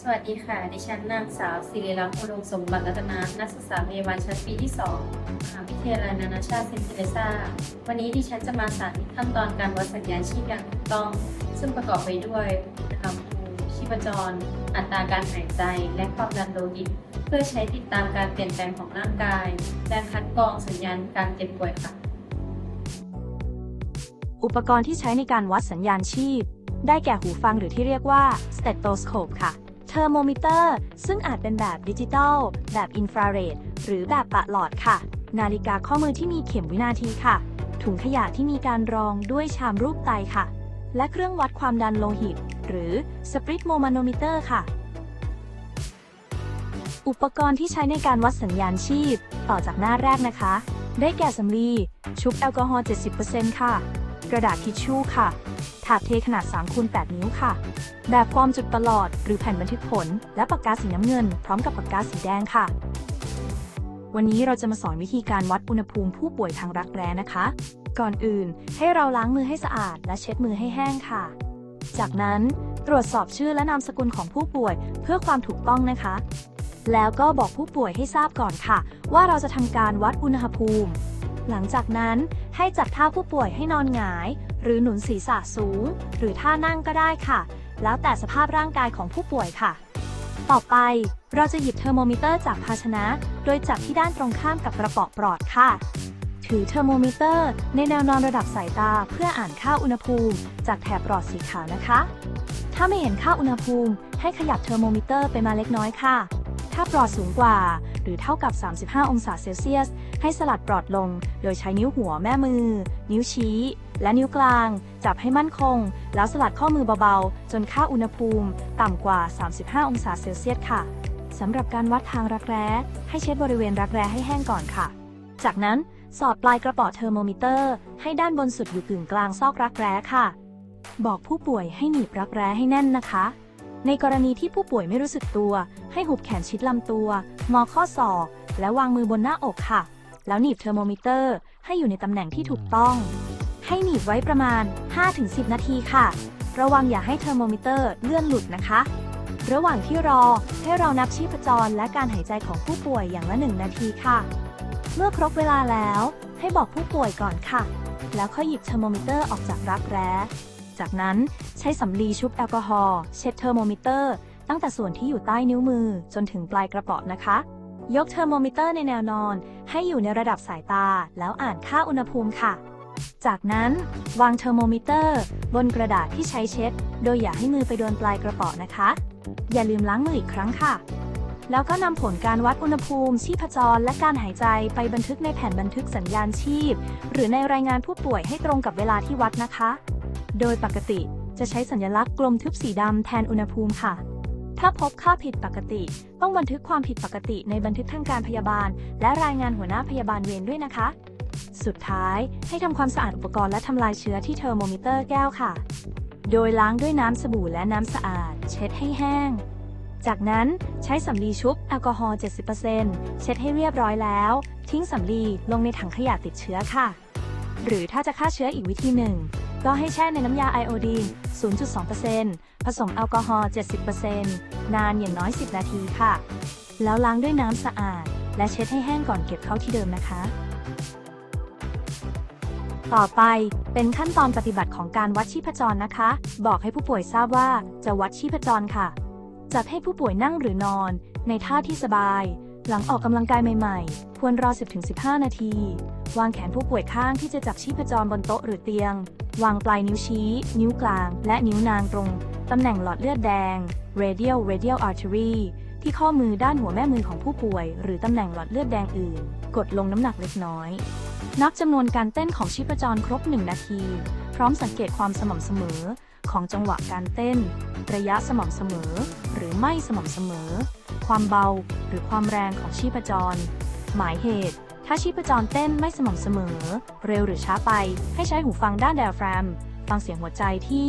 สวัสดีค่ะ ดิฉันนางสาวศิริรักษ์อุดมสมบัติรัตนา นักศึกษาพยาบาลชั้นปีที่2มหาวิทยาลัยนานาชาติเซนต์เทเรซาวันนี้ดิฉันจะมาสาธิตขั้นตอนการวัดสัญญาณชีพอย่างถูกต้อง ซึ่งประกอบไปด้วยอุณหภูมิชีพจร อัตราการหายใจ และความดันโลหิต เพื่อใช้ติดตามการเปลี่ยนแปลงของร่างกาย และคัดกรองสัญญาณการเจ็บป่วยค่ะ อุปกรณ์ที่ใช้ในการวัดสัญญาณชีพ ได้แก่หูฟังหรือที่เรียกว่า stethoscope ค่ะ อร์โมมิเตอร์ ซึ่งอาจเป็นแบบดิจิตอล แบบอินฟราเรด หรือแบบปะหลอดค่ะ นาฬิกาข้อมือที่มีเข็มวินาทีค่ะ ถุงขยะที่มีการรองด้วยชามรูปไตค่ะ และเครื่องวัดความดันโลหิต หรือ Sprit Manometer ค่ะ อุปกรณ์ที่ใช้ในการวัดสัญญาณชีพ ต่อจากหน้าแรกนะคะ ได้แก่สำลี ชุบแอลกอฮอล์ 70%ค่ะ กระดาษทิชชู่ค่ะ ถาดเทขนาด3คูณ8นิ้วค่ะ แบบฟอร์มจุดประหลอด หรือแผ่นบันทึกผล และปากกาสีน้ำเงิน พร้อมกับปากกาสีแดงค่ะ วันนี้เราจะมาสอนวิธีการวัดอุณหภูมิผู้ป่วยทางรักแร้นะคะ ก่อนอื่นให้เราล้างมือให้สะอาด และเช็ดมือให้แห้งค่ะ จากนั้นตรวจสอบชื่อและนามสกุลของผู้ป่วยเพื่อความถูกต้องนะคะ แล้วก็บอกผู้ป่วยให้ทราบก่อนค่ะ ว่าเราจะทำการวัดอุณหภูมิ หลังจากนั้นให้จัดท่าผู้ป่วยให้นอนหงาย หรือหนุนศีรษะสูง หรือท่านั่งก็ได้ค่ะ แล้วแต่สภาพร่างกายของผู้ป่วยค่ะ ต่อไปเราจะหยิบเทอร์โมมิเตอร์จากภาชนะ โดยจับที่ด้านตรงข้ามกับกระป๋อปลอดค่ะ ถือเทอร์โมมิเตอร์ในแนวนอนระดับสายตาเพื่ออ่านค่าอุณหภูมิ จากแถบปลอดสีขาวนะคะ ถ้าไม่เห็นค่าอุณหภูมิ ให้ขยับเทอร์โมมิเตอร์ไปมาเล็กน้อยค่ะ ถ้าปลอดสูงกว่า หรือเท่ากับ 35 องศาเซลเซียส ให้สลัดปลอดลง โดยใช้นิ้วหัวแม่มือ นิ้วชี้ และนิ้วกลาง จับให้มั่นคง แล้วสลัดข้อมือเบาๆ จนค่าอุณหภูมิ ต่ำกว่า 35 องศาเซลเซียสค่ะสำหรับการวัดทางรักแร้ ให้เช็ดบริเวณรักแร้ให้แห้งก่อนค่ะ จากนั้นสอดปลายกระป๋อเทอร์โมมิเตอร์ ให้ด้านบนสุดอยู่กึ่งกลางซอกรักแร้ค่ะ บอกผู้ป่วยให้หนีบรักแร้ให้แน่นนะคะ ในกรณีที่ผู้ป่วยไม่รู้สึกตัว ให้หุบแขนชิดลำตัว งอข้อศอก และวางมือบนหน้าอกค่ะ แล้วหนีบเทอร์โมมิเตอร์ ให้อยู่ในตำแหน่งที่ถูกต้อง ให้หนีบไว้ประมาณ 5-10 นาทีค่ะ ระวังอย่าให้เทอร์โมมิเตอร์เลื่อนหลุดนะคะ ระหว่างที่รอให้เรานับชีพจรและการหายใจของผู้ป่วยอย่างละ1นาทีค่ะ เมื่อครบเวลาแล้ว ให้บอกผู้ป่วยก่อนค่ะ แล้วค่อยหยิบเทอร์โมมิเตอร์ออกจากรักแร้ จากนั้นใช้สำลีชุบแอลกอฮอล์เช็ดเทอร์โมมิเตอร์ ตั้งแต่ส่วนที่อยู่ใต้นิ้วมือจนถึงปลายกระเป๋อนะคะ ยกเทอร์โมมิเตอร์ในแนวนอน ให้อยู่ในระดับสายตา แล้วอ่านค่าอุณหภูมิค่ะ จากนั้นวางเทอร์โมมิเตอร์ บนกระดาษที่ใช้เช็ด โดยอย่าให้มือไปโดนปลายกระเป๋อนะคะ อย่าลืมล้างมืออีกครั้งค่ะแล้วก็นำผลการวัดอุณหภูมิ ชีพจร และการหายใจไปบันทึกในแผ่นบันทึกสัญญาณชีพ หรือในรายงานผู้ป่วยให้ตรงกับเวลาที่วัดนะคะ โดยปกติจะใช้สัญลักษณ์กลมทึบสีดำแทนอุณหภูมิค่ะ ถ้าพบค่าผิดปกติ ต้องบันทึกความผิดปกติในบันทึกทางการพยาบาล และรายงานหัวหน้าพยาบาลเวรด้วยนะคะ สุดท้ายให้ทำความสะอาดอุปกรณ์และทำลายเชื้อที่เทอร์โมมิเตอร์แก้วค่ะ โดยล้างด้วยน้ำสบู่และน้ำสะอาด เช็ดให้แห้งจากนั้นใช้สำลีชุบแอลกอฮอล์ 70%เช็ดให้เรียบร้อยแล้ว ทิ้งสำลีลงในถังขยะติดเชื้อค่ะ หรือถ้าจะฆ่าเชื้ออีกวิธีหนึ่ง ก็ให้แช่ในน้ำยาไอโอดีน 0.2%ผสมแอลกอฮอล์ 70%นานอย่างน้อย 10 นาทีค่ะ แล้วล้างด้วยน้ำสะอาด และเช็ดให้แห้งก่อนเก็บเข้าที่เดิมนะคะ ต่อไปเป็นขั้นตอนปฏิบัติของการวัดชีพจรนะคะ บอกให้ผู้ป่วยทราบว่าจะวัดชีพจรค่ะ จัดให้ผู้ป่วยนั่งหรือนอน ในท่าที่สบาย หลังออกกำลังกายใหม่ๆ ควรรอ 10-15 นาที วางแขนผู้ป่วยข้างที่จะจับชีพจรบนโต๊ะหรือเตียง วางปลายนิ้วชี้ นิ้วกลาง และนิ้วนางตรง ตำแหน่งหลอดเลือดแดง radial radial artery ที่ข้อมือด้านหัวแม่มือของผู้ป่วย หรือตำแหน่งหลอดเลือดแดงอื่น กดลงน้ำหนักเล็กน้อย นับจำนวนการเต้นของชีพจรครบ 1 นาที พร้อมสังเกตความสม่ำเสมอของจังหวะการเต้น ระยะสม่ำเสมอ หรือไม่สม่ำเสมอ ความเบา หรือความแรงของชีพจร หมายเหตุ ถ้าชีพจรเต้นไม่สม่ำเสมอ เร็วหรือช้าไป ให้ใช้หูฟังด้าน diaphragm ฟังเสียงหัวใจที่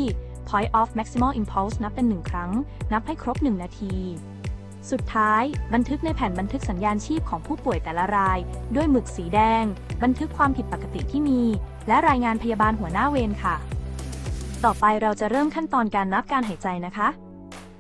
point of maximal impulse นับเป็นหนึ่งครั้ง นับให้ครบ 1 นาที สุดท้าย บันทึกในแผ่นบันทึกสัญญาณชีพของผู้ป่วยแต่ละราย ด้วยหมึกสีแดง บันทึกความผิดปกติที่มี และรายงานพยาบาลหัวหน้าเวรค่ะ ต่อไปเราจะเริ่มขั้นตอนการนับการหายใจนะคะ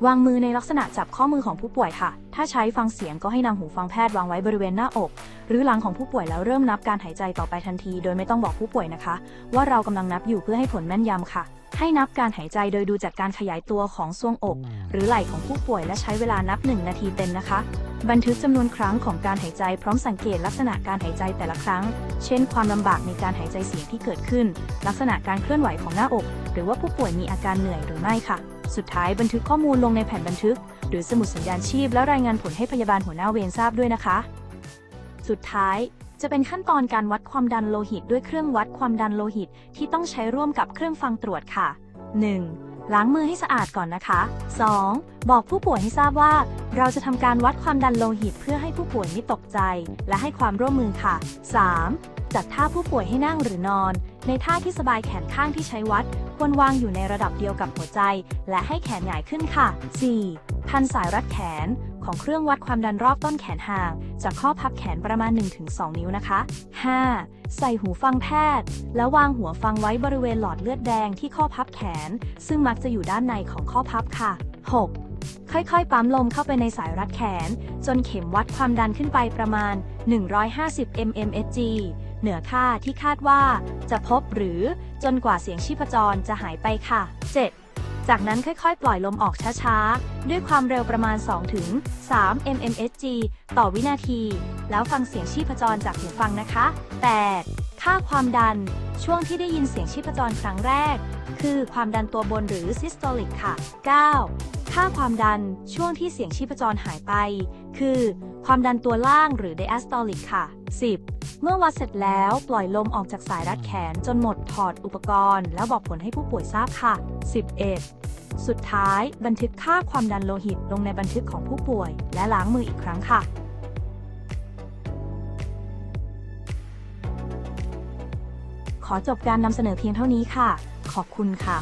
วางมือในลักษณะจับข้อมือของผู้ป่วยค่ะ ถ้าใช้ฟังเสียงก็ให้นำหูฟังแพทย์วางไว้บริเวณหน้าอก หรือหลังของผู้ป่วยแล้วเริ่มนับการหายใจต่อไปทันที โดยไม่ต้องบอกผู้ป่วยนะคะ ว่าเรากำลังนับอยู่เพื่อให้ผลแม่นยำค่ะ ให้นับการหายใจโดยดูจากการขยายตัวของทรวงอก หรือไหล่ของผู้ป่วยและใช้เวลานับ 1 นาทีเต็มนะคะ บันทึกจำนวนครั้งของการหายใจพร้อมสังเกตลักษณะการหายใจแต่ละครั้ง เช่น ความลำบากในการหายใจเสียงที่เกิดขึ้น ลักษณะการเคลื่อนไหวของหน้าอก หรือว่าผู้ป่วยมีอาการเหนื่อยหรือไม่ค่ะ สุดท้ายบันทึกข้อมูลลงในแผ่นบันทึก หรือสมุดสัญญาณชีพและรายงานผลให้พยาบาลหัวหน้าเวรทราบด้วยนะคะ สุดท้ายจะเป็นขั้นตอนการวัดความดันโลหิต ด้วยเครื่องวัดความดันโลหิต ที่ต้องใช้ร่วมกับเครื่องฟังตรวจค่ะ 1. ล้างมือให้สะอาดก่อนนะคะ 2. บอกผู้ป่วยให้ทราบว่า เราจะทำการวัดความดันโลหิต เพื่อให้ผู้ป่วยไม่ตกใจ และให้ความร่วมมือค่ะ 3. จัดท่าผู้ป่วยให้นั่งหรือนอน ในท่าที่สบายแขนข้างที่ใช้วัด ควรวางอยู่ในระดับเดียวกับหัวใจ และให้แขนใหงายขึ้นค่ะ 4. พันสายรัดแขนของเครื่องวัดความดันรอบต้นแขนห่าง จากข้อพับแขนประมาณ 1-2 นิ้วนะคะ 5. ใส่หูฟังแพทย์ แล้ววางหัวฟังไว้บริเวณหลอดเลือดแดงที่ข้อพับแขน ซึ่งมักจะอยู่ด้านในของข้อพับค่ะ 6. ค่อยๆ ปั๊มลมเข้าไปในสายรัดแขน จนเข็มวัดความดันขึ้นไปประมาณ 150 mmHg เหนือค่าที่คาดว่าจะพบหรือ จนกว่าเสียงชีพจรจะหายไปค่ะ 7. จากนั้นค่อยๆ ปล่อยลมออกช้าๆ ด้วยความเร็วประมาณ 2-3 mmHg ต่อวินาที แล้วฟังเสียงชีพจรจากหูฟังนะคะ 8. ค่าความดัน ช่วงที่ได้ยินเสียงชีพจรครั้งแรก คือความดันตัวบนหรือ systolic ค่ะ 9. ค่าความดันช่วงที่เสียงชีพจรหายไป คือ ความดันตัวล่างหรือ diastolic ค่ะ 10. เมื่อวัดเสร็จแล้วปล่อยลมออกจากสายรัดแขนจนหมดถอดอุปกรณ์ แล้วบอกผลให้ผู้ป่วยทราบค่ะ 11. สุดท้ายบันทึกค่าความดันโลหิตลงในบันทึกของผู้ป่วย และล้างมืออีกครั้งค่ะขอจบการนำเสนอเพียงเท่านี้ค่ะ ขอบคุณค่ะ